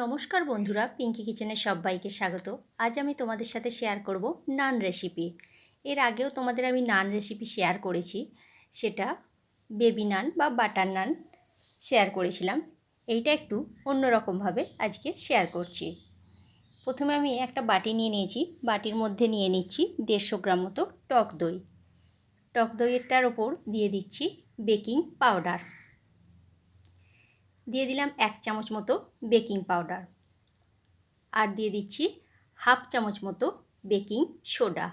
নমস্কার বন্ধুরা পিঙ্কি কিচেনের সবাইকে স্বাগত। আজ আমি তোমাদের সাথে শেয়ার করব নান রেসিপি এর আগেও তোমাদের আমি নান রেসিপি শেয়ার করেছি, সেটা বেবি নান বা বাটার নান শেয়ার করেছিলাম। এইটা একটু অন্যরকমভাবে আজকে শেয়ার করছি। প্রথমে আমি একটা বাটি নিয়ে নিয়েছি, বাটির মধ্যে নিয়ে নিচ্ছি দেড়শো গ্রাম মতো টক দই। টক দইয়েরটার ওপর দিয়ে দিচ্ছি বেকিং পাউডার দিয়ে দিলাম এক চামচ মতো বেকিং পাউডার। আর দিয়ে দিচ্ছি হাফ চামচ মতো বেকিং সোডা।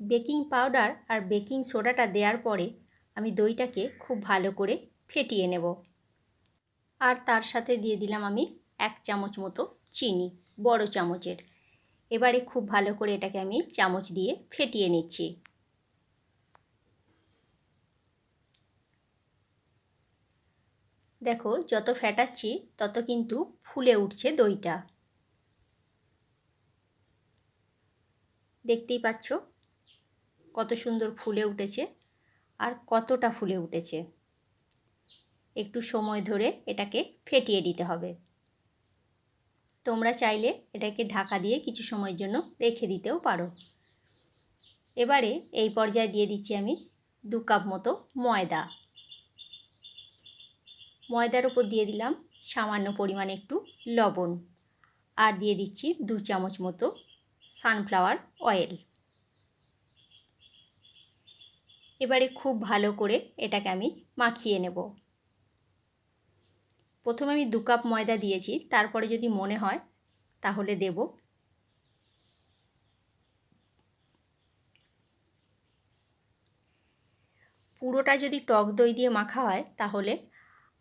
বেকিং পাউডার আর বেকিং সোডাটা দেওয়ার পরে আমি দইটাকে খুব ভালো করে ফেটিয়ে নেব। আর তার সাথে দিয়ে দিলাম আমি এক চামচ মতো চিনি, বড় চামচের। এবারে খুব ভালো করে এটাকে আমি চামচ দিয়ে ফেটিয়ে নিচ্ছি। দেখো, যত ফ্যাটাচ্ছি তত কিন্তু ফুলে উঠছে দইটা। দেখতেই পাচ্ছ কত সুন্দর ফুলে উঠেছে আর কতটা ফুলে উঠেছে। একটু সময় ধরে এটাকে ফেটিয়ে দিতে হবে। তোমরা চাইলে এটাকে ঢাকা দিয়ে কিছু সময়ের জন্য রেখে দিতেও পারো। এবারে এই পর্যায়ে দিয়ে দিচ্ছি আমি দু কাপ মতো ময়দা। ময়দার উপর দিয়ে দিলাম সামান্য পরিমাণে একটু লবণ। আর দিয়ে দিচ্ছি দু চামচ মতো সানফ্লাওয়ার অয়েল এবারে খুব ভালো করে এটাকে আমি মাখিয়ে নেব। প্রথমে আমি দু কাপ ময়দা দিয়েছি, তারপরে যদি মনে হয় তাহলে দেব। পুরোটা যদি টক দই দিয়ে মাখা হয় তাহলে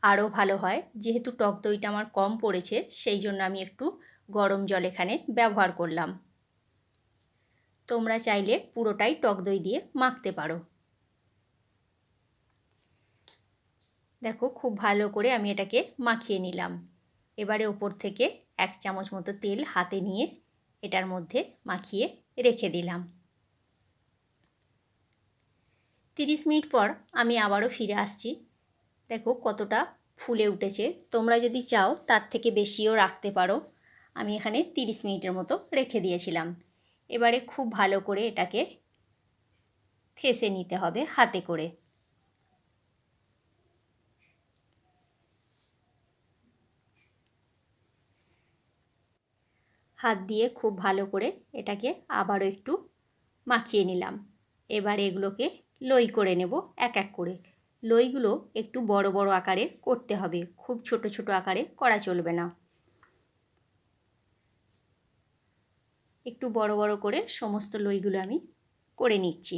আরও ভালো হয়। যেহেতু টক দইটা আমার কম পড়েছে, সেই জন্য আমি একটু গরম জল এখানে ব্যবহার করলাম। তোমরা চাইলে পুরোটাই টক দই দিয়ে মাখতে পারো। দেখো খুব ভালো করে আমি এটাকে মাখিয়ে নিলাম। এবারে ওপর থেকে এক চামচ মতো তেল হাতে নিয়ে এটার মধ্যে মাখিয়ে রেখে দিলাম। তিরিশ মিনিট পর আমি আবারও ফিরে আসছি। দেখো কতটা ফুলে উঠেছে। তোমরা যদি চাও তার থেকে বেশিও রাখতে পারো। আমি এখানে তিরিশ মিনিটের মতো রেখে দিয়েছিলাম। এবারে খুব ভালো করে এটাকে থেসে নিতে হবে হাতে করে। হাত দিয়ে খুব ভালো করে এটাকে আবারও একটু মাখিয়ে নিলাম। এবার এগুলোকে লই করে নেব এক এক করে। লইগুলো একটু বড় বড় আকারে করতে হবে। খুব ছোট ছোট আকারে করা চলবে না। একটু বড় বড় করে সমস্ত লইগুলো আমি করে নিচ্ছি।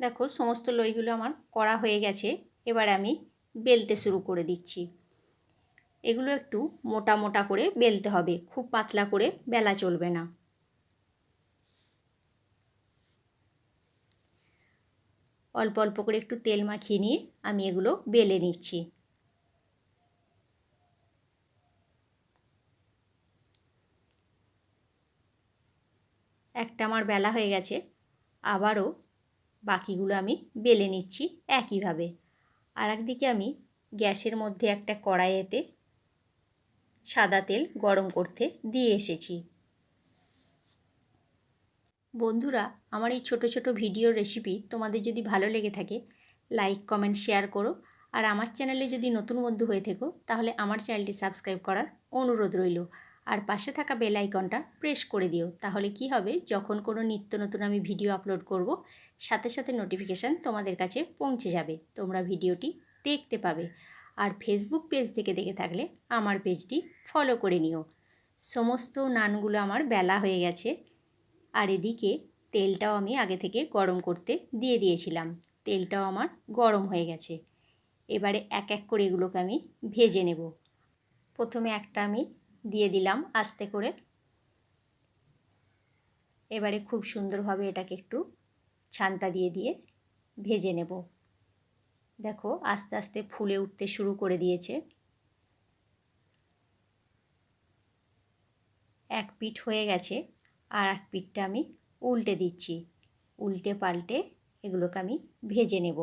দেখো, সমস্ত লইগুলো আমার করা হয়ে গেছে। এবার আমি বেলতে শুরু করে দিচ্ছি। এগুলো একটু মোটা মোটা করে বেলতে হবে। খুব পাতলা করে বেলা চলবে না। অল্প অল্প করে একটু তেল মাখিয়ে নিয়ে আমি এগুলো বেলে নিচ্ছি। একটা আমার বেলা হয়ে গেছে। আবারও বাকিগুলো আমি বেলে নিচ্ছি একইভাবে। আর একদিকে আমি গ্যাসের মধ্যে একটা কড়াইয়েতে সাদা তেল গরম করতে দিয়ে এসেছি। বন্ধুরা, আমার এই ছোট ছোট ভিডিও রেসিপি তোমাদের যদি ভালো লেগে থাকে লাইক কমেন্ট শেয়ার করো। আর আমার চ্যানেলে যদি নতুন বন্ধু হয়ে থেকো, তাহলে আমার চ্যানেলটি সাবস্ক্রাইব করার অনুরোধ রইল। আর পাশে থাকা বেল আইকনটা প্রেস করে দিও, তাহলে কি হবে, যখন কোনো নিত্য নতুন আমি ভিডিও আপলোড করব, সাথে সাথে নোটিফিকেশান তোমাদের কাছে পৌঁছে যাবে, তোমরা ভিডিওটি দেখতে পাবে। আর ফেসবুক পেজ থেকে দেখে থাকলে আমার পেজটি ফলো করে নিও। সমস্ত নানগুলো আমার বেলা হয়ে গেছে। আর এদিকে তেলটাও আমি আগে থেকে গরম করতে দিয়ে দিয়েছিলাম। তেলটাও আমার গরম হয়ে গেছে। এবারে এক এক করে এগুলোকে আমি ভেজে নেব। প্রথমে একটা আমি দিয়ে দিলাম আস্তে করে। এবারে খুব সুন্দরভাবে এটাকে একটু ছান্তা দিয়ে দিয়ে ভেজে নেব। দেখো আস্তে আস্তে ফুলে উঠতে শুরু করে দিয়েছে। এক পিঠ হয়ে গেছে আর এক পিঠটা আমি উল্টে দিচ্ছি। উল্টে পাল্টে এগুলোকে আমি ভেজে নেব।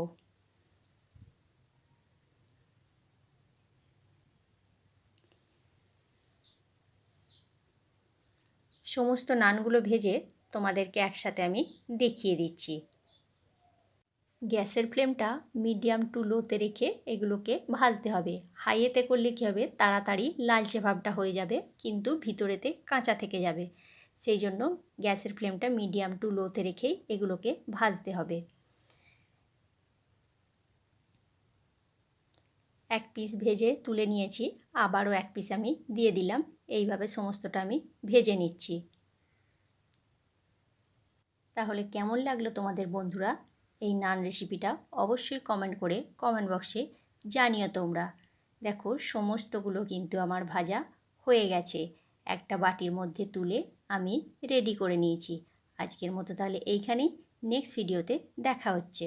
সমস্ত নানগুলো ভেজে তোমাদেরকে একসাথে আমি দেখিয়ে দিচ্ছি। গ্যাসের ফ্লেমটা মিডিয়াম টু লোতে রেখে এগুলোকে ভাজতে হবে। হাইয়েতে করলে কী হবে? তাড়াতাড়ি লালচে ভাবটা হয়ে যাবে, কিন্তু ভিতরেতে কাঁচা থেকে যাবে। সেই জন্য গ্যাসের ফ্লেমটা মিডিয়াম টু লোতে রেখেই এগুলোকে ভাজতে হবে। এক পিস ভেজে তুলে নিয়েছি, আবারও এক পিস আমি দিয়ে দিলাম। এইভাবে সমস্তটা আমি ভেজে নিচ্ছি। তাহলে কেমন লাগল তোমাদের বন্ধুরা? এই নান রেসিপিটা অবশ্যই কমেন্ট করে কমেন্ট বক্সে জানিও তোমরা। দেখো, সমস্তগুলো কিন্তু আমার ভাজা হয়ে গেছে। একটা বাটির মধ্যে তুলে আমি রেডি করে নিয়েছি। আজকের মতো তাহলে এইখানেই। নেক্সট ভিডিওতে দেখা হচ্ছে।